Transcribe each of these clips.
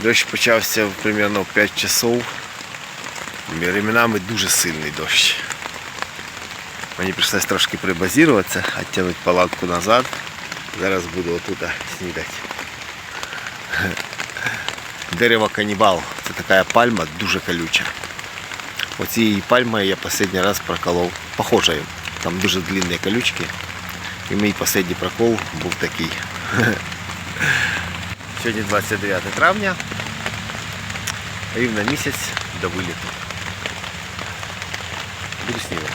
Дощ почався примерно в 5 часов. Временами дуже сильний дощ. Мені прийшлось трошки прибазіруватися, відтягнути палатку назад. Зараз буду отут снідати. Дерево канібал. Це така пальма дуже колюча. Оцією пальмою я останній раз проколов. Похожою. Там дуже длинні колючки. І мій останній прокол був такий. Сьогодні 29 травня. Рівно місяць до виліту. Буду снідати.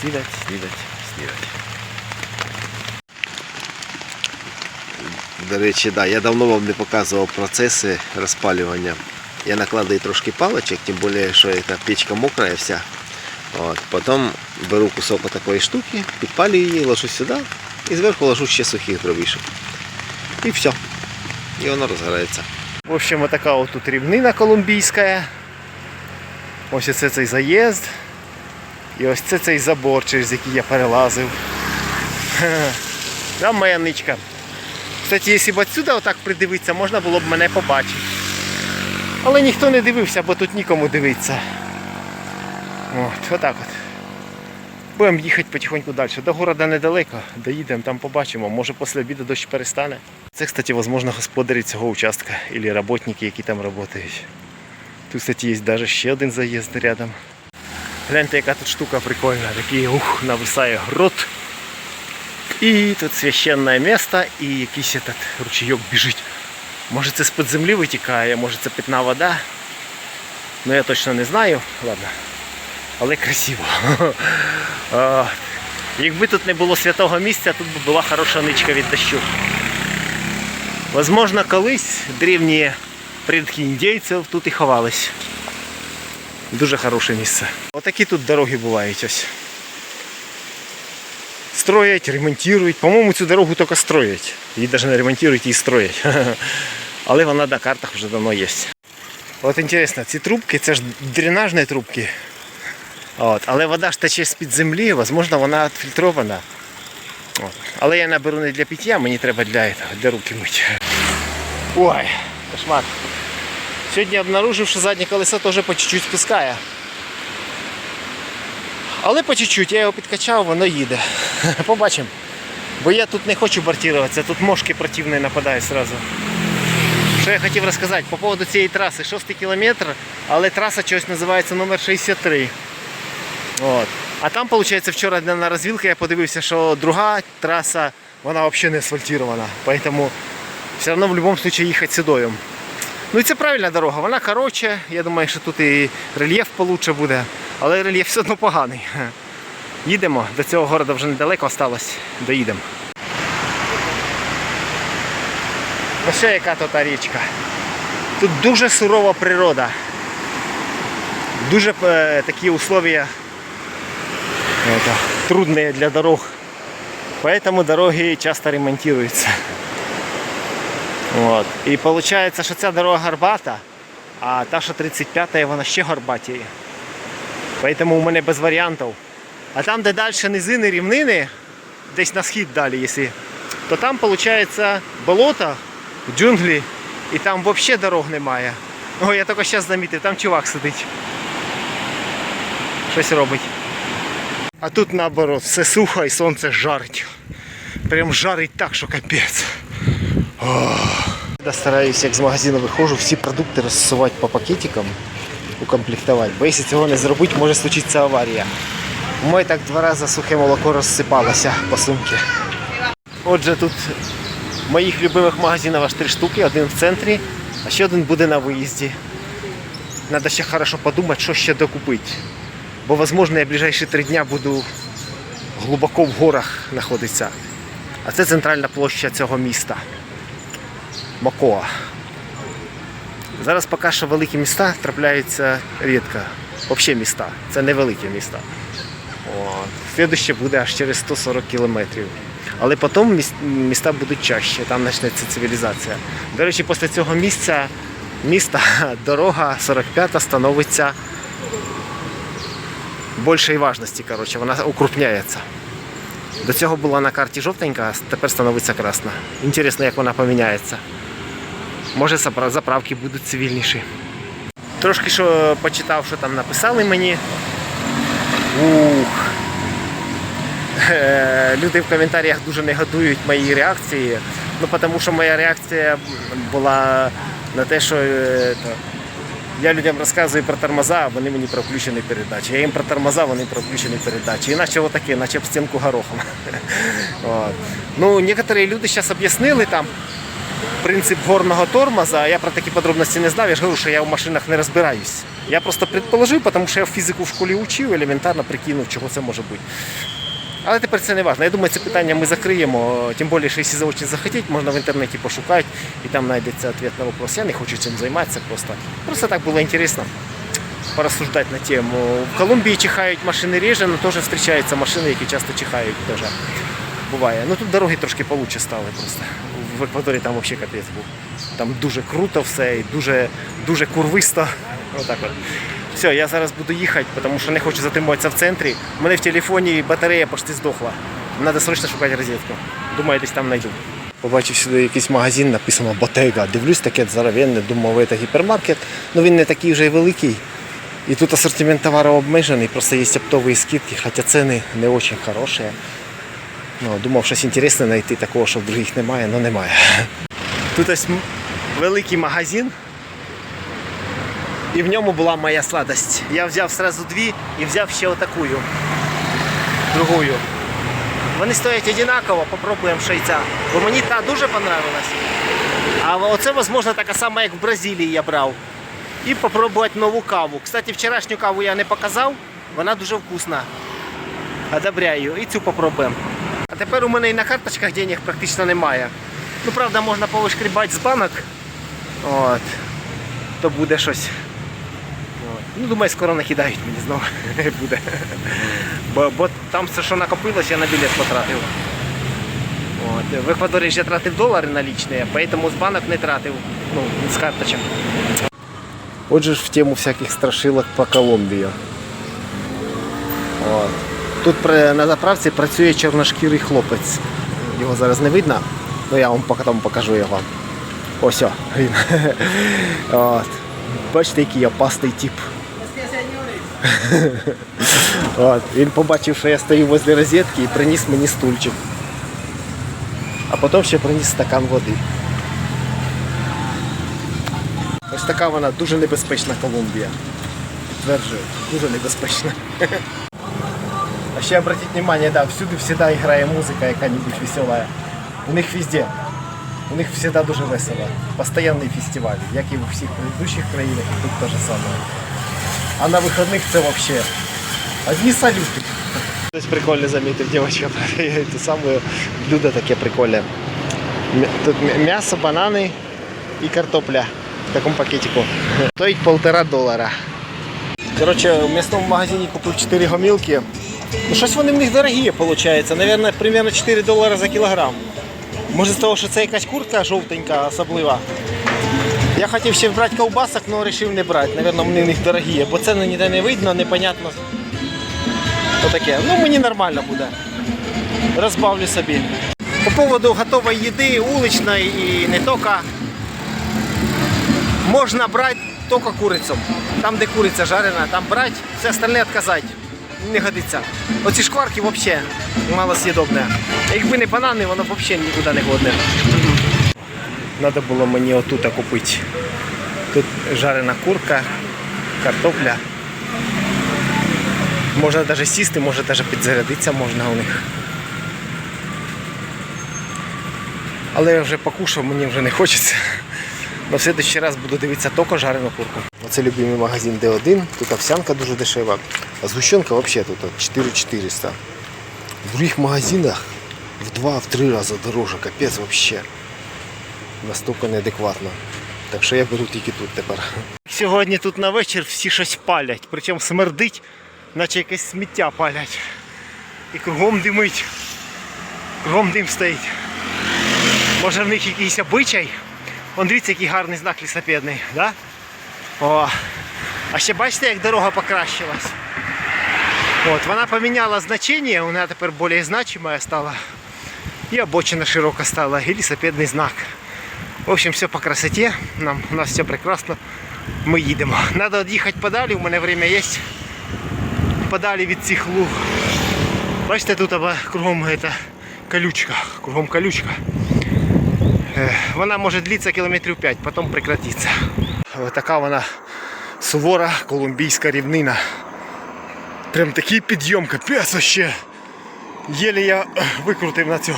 Снідать, снідать, снідать. До речі, да, я давно вам не показував процеси розпалювання. Я накладаю трошки палочок, тим більше, що ця печка мокрая вся. От. Потім беру кусок такої штуки, підпалюю її, ложу сюди і зверху ложу ще сухих дровішок. І все. І воно розгорається. В общем, така от тут рівнина колумбійська. Ось оце цей заїзд. І ось це цей забор, через який я перелазив. Там моя ничка. Кстати, якщо б отсюда отак придивитися, можна було б мене побачити. Але ніхто не дивився, бо тут нікому дивитися. От, отак от. Будемо їхати потихоньку далі. До города недалеко, доїдемо, там побачимо. Може після обіду дощ перестане. Це, кстати, можливо, господарі цього участка або роботники, які там працюють. Тут, кстати, є навіть ще один заїзд рядом. Гляньте, яка тут штука прикольна. Такий ух, нависає грот. І тут священне місце і якийсь этот ручейок біжить. Може це з-під землі витікає, може це питна вода. Ну я точно не знаю. Ладно. Але красиво. Якби тут не було святого місця, тут би була хороша ничка від дощу. Возможно, колись древні предки індійців тут і ховались. Дуже хороше місце. Отакі тут дороги бувають ось. Строять, ремонтують. По-моєму, цю дорогу тільки строять. Її навіть не ремонтують, її строять. Але вона на картах вже давно є. От інтересно, ці трубки це ж дренажні трубки. От. Але вода ж тече з-під землі, можливо, вона відфільтрована. От. Але я наберу не для пиття, мені треба для, для руки мити. Ой, кошмар. Сьогодні обнаружив, що заднє колесо теж по чуть-чуть спускає. Але по чуть-чуть, я його підкачав, воно їде. Побачимо. Бо я тут не хочу бортуватися, тут мошки противні нападають одразу. Що я хотів розказати по поводу цієї траси, 6 кілометр, але траса чогось називається номер 63. От. А там, виходить, вчора на розвілки я подивився, що друга траса, вона взагалі не асфальтирована. Поэтому все одно в будь-якому випадку їхати сюдою. Ну і це правильна дорога, вона коротша, я думаю, що тут і рельєф получше буде, але рельєф все одно поганий. Їдемо, до цього города вже недалеко осталось, доїдемо. Ось ще яка тут річка. Тут дуже сурова природа. Дуже е, такі условия это, трудные для дорог. Поэтому дороги часто ремонтируются. От. І виходить, що ця дорога горбата, а та, що 35-та, вона ще горбатіє. Поэтому у мене без варіантів. А там, де далі низини, рівнини, десь на схід далі, якщо, то там виходить болото, джунглі, і там взагалі дорог немає. О, я тільки зараз замітив, там чувак сидить. Щось робить. А тут наоборот, все сухо і сонце жарить. Прям жарить так, що капець. Я стараюсь, як з магазину виходжу, всі продукти розсувати по пакетикам, укомплектувати. Бо якщо цього не зробити, може случитися аварія. Мене так два рази сухе молоко розсипалося по сумці. Отже, тут моїх любимих магазинів аж три штуки, один в центрі, а ще один буде на виїзді. Треба ще хорошо подумати, що ще докупити. Бо, можливо, я ближайші три дня буду глибоко в горах знаходитися. А це центральна площа цього міста. Макоа. Зараз поки що великі міста трапляються рідко. Взагалі міста. Це невеликі міста. От. Слідуще буде аж через 140 кілометрів. Але потім міста будуть чаще, там почнеться цивілізація. До речі, після цього місця міста дорога 45 становиться більшої важності, коротше, вона укрупняється. До цього була на карті жовтенька, а тепер становиться красна. Інтересно, як вона поміняється. Може заправки будуть цивільніші. Трошки що почитав, що там написали мені. Ух. Е, Люди в коментарях дуже негодують мої реакції. Ну, тому що моя реакція була на те, що е, я людям розказую про тормоза, а вони мені про включені передачі. Я їм про тормоза, вони про включені передачі. Іначе отаке, наче в стінку горохом. От. Ну, некоторі люди зараз об'яснили там принцип горного тормоза. Я про такі подробності не знав. Я ж говорю, що я в машинах не розбираюсь. Я просто предположив, тому що я фізику в школі учив, елементарно прикинув, чого це може бути. Але тепер це не важливо. Я думаю, це питання ми закриємо. Тим більше, що якщо захочуть захотіти, можна в інтернеті пошукати і там знайдеться відповідь на вопрос. Я не хочу цим займатися просто. Просто так було інтересно порассуждать на тему. В Колумбії чихають машини реже, але теж зустрічаються машини, які часто чихають теж. Буває. Ну тут дороги трошки получше стали просто. В Еквадорі там взагалі капець був. Там дуже круто все і дуже, дуже курвисто. Отак от. Все, я зараз буду їхати, тому що не хочу затримуватися в центрі. У мене в телефоні батарея почти здохла. Треба срочно шукати розетку. Думаю, десь там знайду. Побачив сюди якийсь магазин, написано Ботега. Дивлюсь, таке здоровенне, думав, це гіпермаркет. Ну він не такий вже й великий. І тут асортимент товару обмежений, просто є оптові скидки, хоча ціни не дуже хороші. Ну, думав, щось інтересне знайти такого, що в других немає, але немає. Тут ось великий магазин. І в ньому була моя сладость. Я взяв сразу дві і взяв ще отакую. Другую. Вони стоять одинаково, попробуємо шейця. Бо мені та дуже понравилась. А оце, можливо, така сама, як в Бразилії я брав. І попробувати нову каву. Кстати, вчорашню каву я не показав, вона дуже вкусна. Одобряю. І цю попробуємо. А тепер у мене і на карточках денег практично немає. Ну, правда, можна повишкрібати з банок. От. То буде щось. Ну, думаю, скоро накидають мені знову буде. Бо, бо там все, що накопилось, я на білет потратив. От. В Еквадорі я тратив долари налічні, поэтому з банок не тратив. Ну, з карточок. Отже ж в тему всяких страшилок по Колумбії. От. Тут на заправці працює чорношкірий хлопець. Його зараз не видно, але я вам потім покажу його. Ось він. От. Бачите, який опасний тип. От. Він побачив, що я стою возле розетки і приніс мені стульчик. А потім ще приніс стакан води. Ось така вона дуже небезпечна Колумбія. Підтверджую, дуже небезпечна. А ще обратіть внимание, да, всюди всегда грає музика яка-нибудь весела. У них везде. У них всегда дуже весело. Постоянний фестиваль, як і у всіх предыдущих країнах, і тут те же саме. А на вихідних це вообще одні салюти. Хтось прикольно замітив, дівчинка те саме блюдо таке прикольне. Тут м'ясо, банани і картопля в такому пакетику. Стоїть полтора долара. Коротше, в м'ясному магазині купив 4 гомілки. Ну щось вони в них дорогі, виходить. Наверное, примерно 4 долари за кілограм. Може з того, що це якась куртка жовтенька, особлива. Я хотів ще брати ковбасок, але вирішив не брати. Наверно, вони в них дорогі, бо ціни ніде не видно, непонятно. Отаке. Ну мені нормально буде. Розбавлю собі. По поводу готової їди, уличної і не тільки. Можна брати тільки курицю. Там, де куриця жарена, там брати, все остальне відказати. Не годиться. Оці шкварки взагалі малосъедобне. Якби не банани, воно взагалі нікуди не годне. Треба було мені отут купити. Тут жарена курка, картопля. Можна навіть сісти, може навіть підзарядитися можна у них. Але я вже покушав, мені вже не хочеться. На следующий раз буду дивитися тільки жарену курку. Оце любимий магазин D1. Тут овсянка дуже дешева. А згущенка взагалі тут от 4400. В других магазинах в 2-3 рази дороже, капець взагалі. Настільки неадекватно. Так що я беру тільки тут тепер. Сьогодні тут на вечір всі щось палять, причому смердить, наче якесь сміття палять. І кругом димить. Кругом дим стоїть. Може в них якийсь обичай? Вон дивіться, який гарний знак лісопедний, да? О. А ще бачите, як дорога покращилась. От, вона поміняла значення, вона тепер більш значима стала. І обочина широка стала, і лісопедний знак. В общем, все по красоті. Нам, у нас все прекрасно. Ми їдемо. Треба від'їхати подалі, у мене время є. Подалі від цих луг. Бачите, тут кругом это, колючка. Кругом колючка. Е, Вона може длитися кілометрів 5, потім прекратиться. Ось така вона сувора колумбійська рівнина. Прям такий підйом, капець ще. Єлі я е, викрутив на цю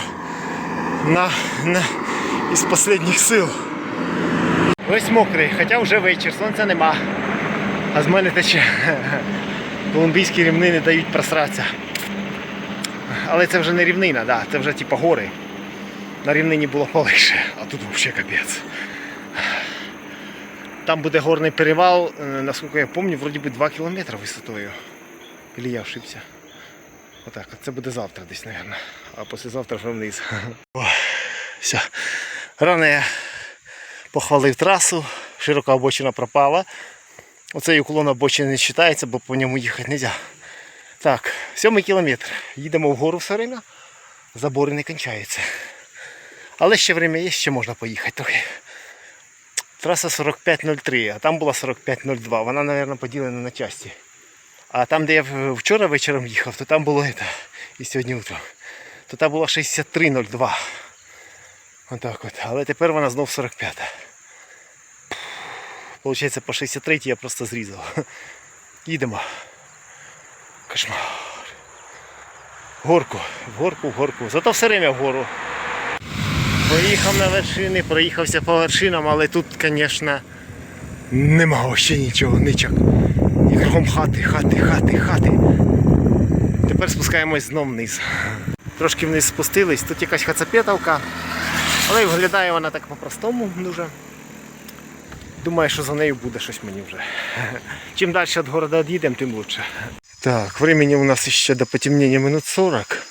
на, на із останніх сил. Весь мокрий, хоча вже вечір, сонця нема. А з мене тече. Колумбійські рівнини дають просратися. Але це вже не рівнина, да, це вже типа гори. На рівнині було полегше, а тут взагалі капець. Там буде горний перевал, е, наскільки я пам'ятаю, вроді би 2 кілометри висотою. Или я ошибся? Отак, це буде завтра десь, мабуть. А післязавтра вже вниз. О, все. Рано я похвалив трасу, широка обочина пропала. Оцей уклон обочини не вважається, бо по ньому їхати не можна. Так, сьомий кілометр. Їдемо вгору все время. Забори не кінчаються. Але ще время є, ще можна поїхати трохи. Траса 4503, а там була 4502. Вона, мабуть, поділена на часті. А там, де я вчора вечором їхав, то там було это, і сьогодні утром. То там було 6302. Отак от. Але тепер вона знов 45-та. Получається, по 63 я просто зрізав. Їдемо. Кошмар. Горку, горку, в горку. Зато все время вгору. Поїхав на вершини, проїхався по вершинам, але тут, звісно, нема ще нічого, нічок. І кругом хати, хати, хати, хати. Тепер спускаємось знов вниз. Трошки вниз спустились, тут якась хацапетовка, але виглядає вона так по-простому дуже. Думаю, що за нею буде щось мені вже. Чим далі від города від'їдемо, тим краще. Так, времени у нас ще до потемнення минут 40.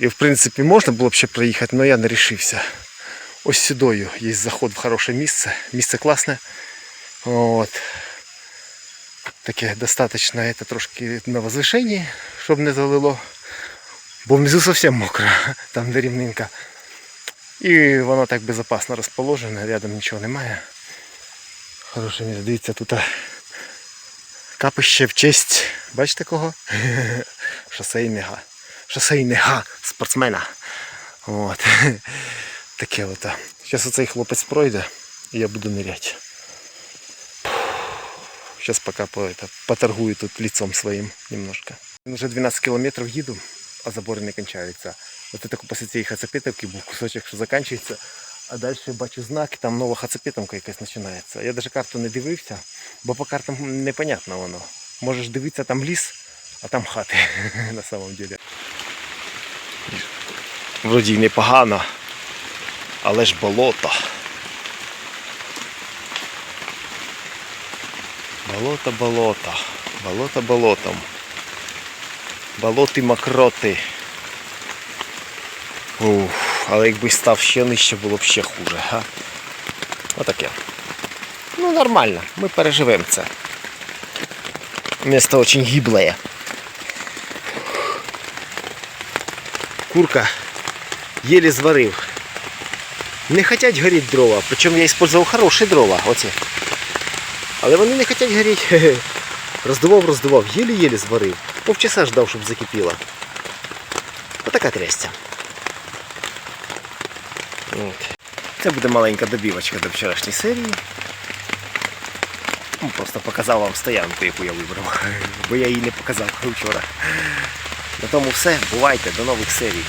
І в принципі можна було б ще проїхати, але я не рішився. Ось сюдою є заход в хороше місце. Місце класне. От. Таке достаточно это трошки на возвишенні, щоб не залило. Бо внизу зовсім мокро, там де рівнинка. І воно так безпечно розположене, рядом нічого немає. Хороше місце. Дивіться, тут капище в честь. Бачите кого? Шосейнега. Шосейнега спортсмена. От. Таке от. Зараз оцей хлопець пройде і я буду ниряти. Сейчас пока по, это, поторгую тут лицом своим немножко. Уже 12 кілометрів їду, а забори не кінчаються. От це тако після цієї хацапетовки був кусочок, що закінчується. А далі бачу знаки, там нова хацапетовка якась починається. Я навіть карту не дивився, бо по картам непонятно воно. Можеш дивитися там ліс, а там хати на самом деле. Вроді непогано, але ж болото. Болото, болото, болото болотом. Болоти мокроти. Ух, але якби став ще нижче, було б ще хуже, га? Отаке. Ну нормально, ми переживемо це. Місто дуже гибле. Курка єлі зварив. Не хочуть горіти дрова, причому я використовував хороші дрова. Оці. Але вони не хочуть горіти. Роздував, роздував, єлі-єлі зварив. Повчаса ждав, щоб закипіло. Отака трястя. От. Це буде маленька добівочка до вчорашньої серії. Ну, Просто показав вам стоянку, яку я вибрав. Бо я її не показав вчора. На тому все. Бувайте, до нових серій.